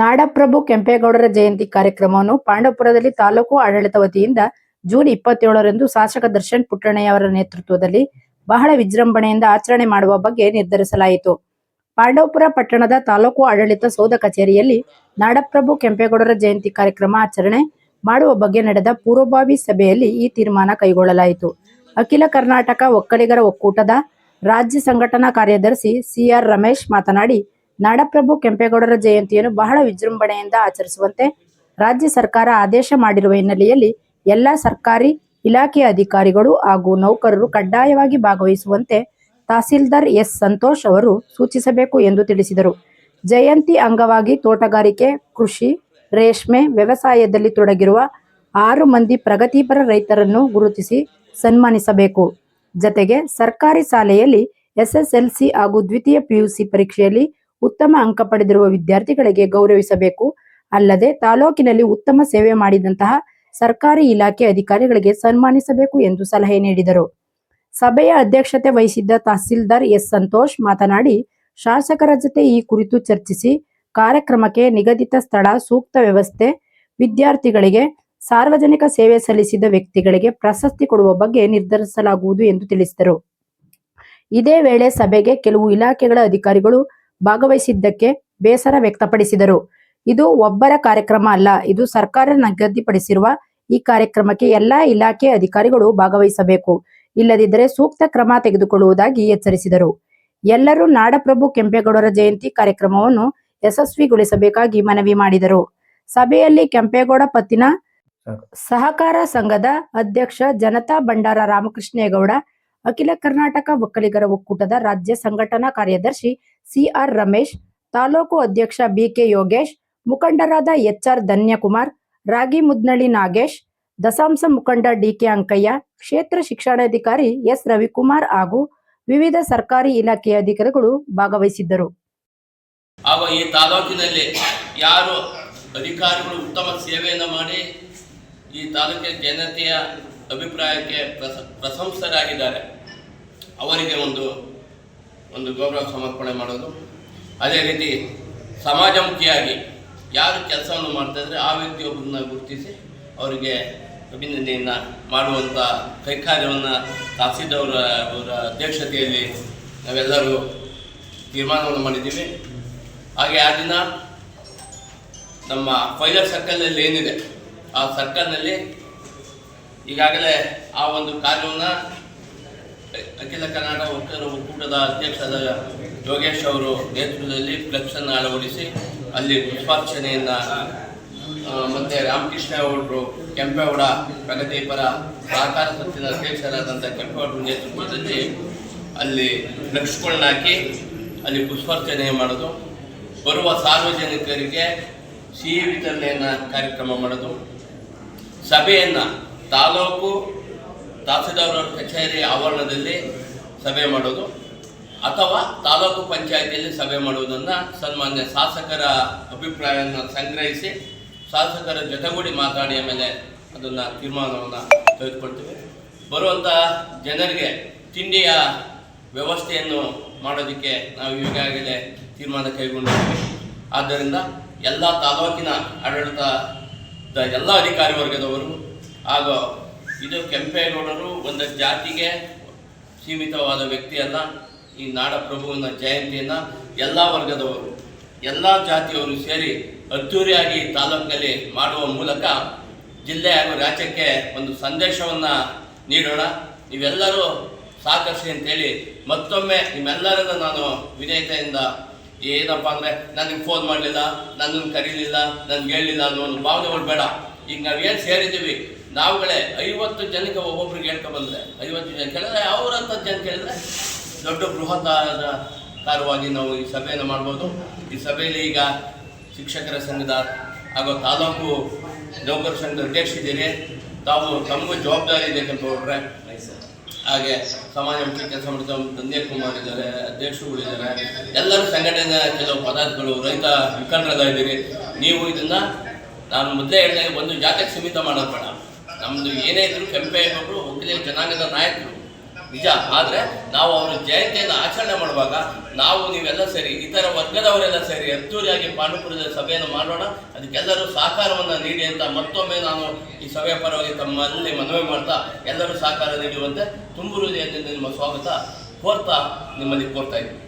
ನಾಡಪ್ರಭು ಕೆಂಪೇಗೌಡರ ಜಯಂತಿ ಕಾರ್ಯಕ್ರಮವನ್ನು ಪಾಂಡವಪುರದಲ್ಲಿ ತಾಲೂಕು ಆಡಳಿತ ವತಿಯಿಂದ ಜೂನ್ ಇಪ್ಪತ್ತೇಳರಂದು ಶಾಸಕ ದರ್ಶನ್ ಪುಟ್ಟಣ್ಣಯ್ಯ ಅವರ ನೇತೃತ್ವದಲ್ಲಿ ಬಹಳ ವಿಜೃಂಭಣೆಯಿಂದ ಆಚರಣೆ ಮಾಡುವ ಬಗ್ಗೆ ನಿರ್ಧರಿಸಲಾಯಿತು. ಪಾಂಡವಪುರ ಪಟ್ಟಣದ ತಾಲೂಕು ಆಡಳಿತ ಸೌಧ ಕಚೇರಿಯಲ್ಲಿ ನಾಡಪ್ರಭು ಕೆಂಪೇಗೌಡರ ಜಯಂತಿ ಕಾರ್ಯಕ್ರಮ ಆಚರಣೆ ಮಾಡುವ ಬಗ್ಗೆ ನಡೆದ ಪೂರ್ವಭಾವಿ ಸಭೆಯಲ್ಲಿ ಈ ತೀರ್ಮಾನ ಕೈಗೊಳ್ಳಲಾಯಿತು. ಅಖಿಲ ಕರ್ನಾಟಕ ಒಕ್ಕಲಿಗರ ಒಕ್ಕೂಟದ ರಾಜ್ಯ ಸಂಘಟನಾ ಕಾರ್ಯದರ್ಶಿ ಸಿಆರ್ ರಮೇಶ್ ಮಾತನಾಡಿ ನಾಡಪ್ರಭು ಕೆಂಪೇಗೌಡರ ಜಯಂತಿಯನ್ನು ಬಹಳ ವಿಜೃಂಭಣೆಯಿಂದ ಆಚರಿಸುವಂತೆ ರಾಜ್ಯ ಸರ್ಕಾರ ಆದೇಶ ಮಾಡಿರುವ ಹಿನ್ನೆಲೆಯಲ್ಲಿ ಎಲ್ಲ ಸರ್ಕಾರಿ ಇಲಾಖೆ ಅಧಿಕಾರಿಗಳು ಹಾಗೂ ನೌಕರರು ಕಡ್ಡಾಯವಾಗಿ ಭಾಗವಹಿಸುವಂತೆ ತಹಸೀಲ್ದಾರ್ ಎಸ್ ಸಂತೋಷ್ ಅವರು ಸೂಚಿಸಬೇಕು ಎಂದು ತಿಳಿಸಿದರು. ಜಯಂತಿ ಅಂಗವಾಗಿ ತೋಟಗಾರಿಕೆ, ಕೃಷಿ, ರೇಷ್ಮೆ, ವ್ಯವಸಾಯದಲ್ಲಿ ತೊಡಗಿರುವ ಆರು ಮಂದಿ ಪ್ರಗತಿಪರ ರೈತರನ್ನು ಗುರುತಿಸಿ ಸನ್ಮಾನಿಸಬೇಕು. ಜತೆಗೆ ಸರ್ಕಾರಿ ಶಾಲೆಯಲ್ಲಿ ಎಸ್ಎಸ್ಎಲ್ಸಿ ಹಾಗೂ ದ್ವಿತೀಯ ಪಿಯುಸಿ ಪರೀಕ್ಷೆಯಲ್ಲಿ ಉತ್ತಮ ಅಂಕ ಪಡೆದಿರುವ ವಿದ್ಯಾರ್ಥಿಗಳಿಗೆ ಗೌರವಿಸಬೇಕು. ಅಲ್ಲದೆ ತಾಲೂಕಿನಲ್ಲಿ ಉತ್ತಮ ಸೇವೆ ಮಾಡಿದಂತಹ ಸರ್ಕಾರಿ ಇಲಾಖೆ ಅಧಿಕಾರಿಗಳಿಗೆ ಸನ್ಮಾನಿಸಬೇಕು ಎಂದು ಸಲಹೆ ನೀಡಿದರು. ಸಭೆಯ ಅಧ್ಯಕ್ಷತೆ ವಹಿಸಿದ್ದ ತಹಸೀಲ್ದಾರ್ ಎಸ್ ಸಂತೋಷ್ ಮಾತನಾಡಿ, ಶಾಸಕರ ಜೊತೆ ಈ ಕುರಿತು ಚರ್ಚಿಸಿ, ಕಾರ್ಯಕ್ರಮಕ್ಕೆ ನಿಗದಿತ ಸ್ಥಳ, ಸೂಕ್ತ ವ್ಯವಸ್ಥೆ, ವಿದ್ಯಾರ್ಥಿಗಳಿಗೆ ಸಾರ್ವಜನಿಕ ಸೇವೆ ಸಲ್ಲಿಸಿದ ವ್ಯಕ್ತಿಗಳಿಗೆ ಪ್ರಶಸ್ತಿ ಕೊಡುವ ಬಗ್ಗೆ ನಿರ್ಧರಿಸಲಾಗುವುದು ಎಂದು ತಿಳಿಸಿದರು. ಇದೇ ವೇಳೆ ಸಭೆಗೆ ಕೆಲವು ಇಲಾಖೆಗಳ ಅಧಿಕಾರಿಗಳು ಭಾಗವಹಿಸಿದ್ದಕ್ಕೆ ಬೇಸರ ವ್ಯಕ್ತಪಡಿಸಿದರು. ಇದು ಒಬ್ಬರ ಕಾರ್ಯಕ್ರಮ ಅಲ್ಲ ಇದು ಸರ್ಕಾರ ನಿಗದಿಪಡಿಸಿರುವ ಈ ಕಾರ್ಯಕ್ರಮಕ್ಕೆ ಎಲ್ಲಾ ಇಲಾಖೆ ಅಧಿಕಾರಿಗಳು ಭಾಗವಹಿಸಬೇಕು. ಇಲ್ಲದಿದ್ದರೆ ಸೂಕ್ತ ಕ್ರಮ ತೆಗೆದುಕೊಳ್ಳುವುದಾಗಿ ಎಚ್ಚರಿಸಿದರು. ಎಲ್ಲರೂ ನಾಡಪ್ರಭು ಕೆಂಪೇಗೌಡರ ಜಯಂತಿ ಕಾರ್ಯಕ್ರಮವನ್ನು ಯಶಸ್ವಿಗೊಳಿಸಬೇಕಾಗಿ ಮನವಿ ಮಾಡಿದರು. ಸಭೆಯಲ್ಲಿ ಕೆಂಪೇಗೌಡ ಪತ್ತಿನ ಸಹಕಾರ ಸಂಘದ ಅಧ್ಯಕ್ಷ ಜನತಾ ಭಂಡಾರ ರಾಮಕೃಷ್ಣೇಗೌಡ ಅಖಿಲ ಕರ್ನಾಟಕ ಒಕ್ಕಲಿಗರ ಒಕ್ಕೂಟದ ರಾಜ್ಯ ಸಂಘಟನಾ ಕಾರ್ಯದರ್ಶಿ ಸಿಆರ್ ರಮೇಶ್, ತಾಲೂಕು ಅಧ್ಯಕ್ಷ ಬಿಕೆ ಯೋಗೇಶ್, ಮುಖಂಡರಾದ ಎಚ್ಆರ್ ಧನ್ಯಕುಮಾರ್, ರಾಗಿ ಮುದ್ನಳ್ಳಿ ನಾಗೇಶ್ ದಸಾಂಶ ಮುಖಂಡ ಡಿಕೆ ಅಂಕಯ್ಯ, ಕ್ಷೇತ್ರ ಶಿಕ್ಷಣಾಧಿಕಾರಿ ಎಸ್ ರವಿಕುಮಾರ್ ಹಾಗೂ ವಿವಿಧ ಸರ್ಕಾರಿ ಇಲಾಖೆಯ ಅಧಿಕಾರಿಗಳು ಭಾಗವಹಿಸಿದ್ದರು. ಹಾಗೂ ಈ ತಾಲೂಕಿನಲ್ಲಿ ಯಾರು ಅಧಿಕಾರಿಗಳು ಉತ್ತಮ ಸೇವೆಯನ್ನು ಮಾಡಿ ಈ ತಾಲೂಕಿನ ಜನತೆಯ ಅಭಿಪ್ರಾಯಕ್ಕೆ ಪ್ರಶಂಸರಾಗಿದ್ದಾರೆ. ಅವರಿಗೆ ಒಂದು ಒಂದು ಗೌರವ ಸಮರ್ಪಣೆ ಮಾಡೋದು. ಅದೇ ರೀತಿ ಸಮಾಜಮುಖಿಯಾಗಿ ಯಾರು ಕೆಲಸವನ್ನು ಮಾಡ್ತಾಯಿದ್ರೆ ಆ ವ್ಯಕ್ತಿಯೊಬ್ಬರನ್ನ ಗುರುತಿಸಿ ಅವರಿಗೆ ಅಭಿನಂದನೆಯನ್ನು ಮಾಡುವಂಥ ಕೈಕಾರ್ಯವನ್ನು ತಹಸೀಲ್ದಾರ್ ಅವರ ಅಧ್ಯಕ್ಷತೆಯಲ್ಲಿ ನಾವೆಲ್ಲರೂ ತೀರ್ಮಾನವನ್ನು ಮಾಡಿದ್ದೀವಿ. ಹಾಗೆ ಆ ದಿನ ನಮ್ಮ ಫೈಲರ್ ಸರ್ಕಲ್ನಲ್ಲಿ ಏನಿದೆ, ಆ ಸರ್ಕಲ್ನಲ್ಲಿ ಈಗಾಗಲೇ ಆ ಒಂದು ಕಾರ್ಯವನ್ನು ಅಖಿಲ ಕನ್ನಡ ವಕ್ತರ ಒಕ್ಕೂಟದ ಅಧ್ಯಕ್ಷರಾದ ಯೋಗೇಶ್ ಅವರು ನೇತೃತ್ವದಲ್ಲಿ ಫ್ಲೆಕ್ಸನ್ನು ಅಳವಡಿಸಿ ಅಲ್ಲಿ ಪುಷ್ಪಾರ್ಚನೆಯನ್ನು ಮತ್ತು ರಾಮಕೃಷ್ಣ ಅವರು, ಕೆಂಪೇಗೌಡ ಪ್ರಗತಿಪರ ಸಹಕಾರ ಸಂಸ್ಥೆಯ ಅಧ್ಯಕ್ಷರಾದಂಥ ಕೆಂಪೇಗೌಡರ ನೇತೃತ್ವದಲ್ಲಿ ಅಲ್ಲಿ ಫ್ಲೆಕ್ಸ್ಗಳನ್ನ ಹಾಕಿ ಅಲ್ಲಿ ಪುಷ್ಪಾರ್ಚನೆ ಮಾಡೋದು. ಬರುವ ಸಾರ್ವಜನಿಕರಿಗೆ ಸಿಹಿ ವಿತರಣೆಯನ್ನು ಕಾರ್ಯಕ್ರಮ ಮಾಡೋದು. ಸಭೆಯನ್ನು ತಾಲೂಕು ತಹಸೀಲ್ದಾರ್ ಕಚೇರಿ ಆವರಣದಲ್ಲಿ ಸಭೆ ಮಾಡೋದು ಅಥವಾ ತಾಲೂಕು ಪಂಚಾಯತಿಯಲ್ಲಿ ಸಭೆ ಮಾಡುವುದನ್ನು ಸನ್ಮಾನ್ಯ ಶಾಸಕರ ಅಭಿಪ್ರಾಯವನ್ನು ಸಂಗ್ರಹಿಸಿ ಶಾಸಕರ ಜೊತೆಗೂಡಿ ಮಾತಾಡಿ ಆಮೇಲೆ ಅದನ್ನು ತೀರ್ಮಾನವನ್ನು ತೆಗೆದುಕೊಳ್ತೀವಿ. ಬರುವಂಥ ಜನರಿಗೆ ತಿಂಡಿಯ ವ್ಯವಸ್ಥೆಯನ್ನು ಮಾಡೋದಕ್ಕೆ ನಾವು ಈಗಾಗಲೇ ತೀರ್ಮಾನ ಕೈಗೊಂಡಿದ್ದೀವಿ. ಆದ್ದರಿಂದ ಎಲ್ಲ ತಾಲೂಕಿನ ಆಡಳಿತದ ಎಲ್ಲ ಅಧಿಕಾರಿ ವರ್ಗದವರು ಹಾಗೂ ಇದು ಕೆಂಪೇಗೌಡರು ಒಂದು ಜಾತಿಗೆ ಸೀಮಿತವಾದ ವ್ಯಕ್ತಿ ಅಲ್ಲ. ಈ ನಾಡಪ್ರಭುವಿನ ಜಯಂತಿಯನ್ನು ಎಲ್ಲ ವರ್ಗದವರು, ಎಲ್ಲ ಜಾತಿಯವರು ಸೇರಿ ಅದ್ದೂರಿಯಾಗಿ ತಾಲೂಕಿನಲ್ಲಿ ಮಾಡುವ ಮೂಲಕ ಜಿಲ್ಲೆ ಹಾಗೂ ರಾಜ್ಯಕ್ಕೆ ಒಂದು ಸಂದೇಶವನ್ನು ನೀಡೋಣ. ನೀವೆಲ್ಲರೂ ಸಾಕಷ್ಟು ಅಂತೇಳಿ ಮತ್ತೊಮ್ಮೆ ನಿಮ್ಮೆಲ್ಲರನ್ನು ನಾನು ವಿನಯತೆಯಿಂದ ಏನಪ್ಪ ಅಂದರೆ ನನಗೆ ಫೋನ್ ಮಾಡಲಿಲ್ಲ, ನನ್ನನ್ನು ಕರೀಲಿಲ್ಲ, ನನಗೆ ಹೇಳಲಿಲ್ಲ ಅನ್ನೋ ಒಂದು ಭಾವನೆಗಳು ಬೇಡ. ಈಗ ನಾವೇನು ಸೇರಿದ್ದೀವಿ ನಾವುಗಳೇ ಐವತ್ತು ಜನಕ್ಕೆ ಒಬ್ಬೊಬ್ರಿಗೆ ಹೇಳ್ಕೊಬಂದ್ರೆ ಐವತ್ತು ಜನ ಕೇಳಿದ್ರೆ ಅವರಂತ ಜನ ಕೇಳಿದ್ರೆ ದೊಡ್ಡ ಬೃಹತ್ ಕಾರವಾಗಿ ನಾವು ಈ ಸಭೆಯನ್ನು ಮಾಡ್ಬೋದು. ಈ ಸಭೆಯಲ್ಲಿ ಈಗ ಶಿಕ್ಷಕರ ಸಂಘದ ಹಾಗೂ ತಾಲೂಕು ನೌಕರ ಸಂಘದ ಅಧ್ಯಕ್ಷರಿದ್ದೀರಿ ತಾವು ತಮಗೂ ಜವಾಬ್ದಾರಿ ಇದೆ ಅಂತ ನೋಡ್ರೆ ಹಾಗೆ ಸಮಾಜ ಕೆಲಸ ಮಾಡಿದ್ರು ತಂದೆ ಕುಮಾರ್ ಇದ್ದಾರೆ. ಅಧ್ಯಕ್ಷರುಗಳಿದ್ದಾರೆ ಎಲ್ಲರೂ ಸಂಘಟನೆ ಕೆಲವು ಪದಾರ್ಥಗಳು, ರೈತ ಮುಖಂಡರಾಗಿದ್ದೀರಿ. ನೀವು ಇದನ್ನ ನಾನು ಮೊದಲೇ ಹೇಳಿದಾಗ ಒಂದು ಜಾತಿಗೆ ಸೀಮಿತ ಮಾಡೋದು ಬೇಡ. ನಮ್ಮದು ಏನೇ ಇದ್ರು ಕೆಂಪೇಗೌಡರು ಒಕ್ಕಲಿಗ ಜನಾಂಗದ ನಾಯಕರು. ನಿಜ. ಆದರೆ ನಾವು ಅವರ ಜಯಂತಿಯನ್ನು ಆಚರಣೆ ಮಾಡುವಾಗ ನಾವು ನೀವೆಲ್ಲ ಸೇರಿ, ಇತರ ವರ್ಗದವರೆಲ್ಲ ಸೇರಿ ಅದ್ದೂರಿಯಾಗಿ ಪಾಂಡುಪುರದ ಸಭೆಯನ್ನು ಮಾಡೋಣ. ಅದಕ್ಕೆಲ್ಲರೂ ಸಹಕಾರವನ್ನು ನೀಡಿ ಅಂತ ಮತ್ತೊಮ್ಮೆ ನಾನು ಈ ಸಭೆಯ ಪರವಾಗಿ ತಮ್ಮಲ್ಲಿ ಮನವಿ ಮಾಡ್ತಾ ಎಲ್ಲರೂ ಸಹಕಾರ ನೀಡುವಂತೆ ತುಂಬು ಹೃದಯದಿಂದ ನಿಮ್ಮ ಸ್ವಾಗತ ಕೋರ್ತಾ ನಿಮ್ಮಲ್ಲಿ ಕೋರ್ತಾ ಇದ್ದೀನಿ.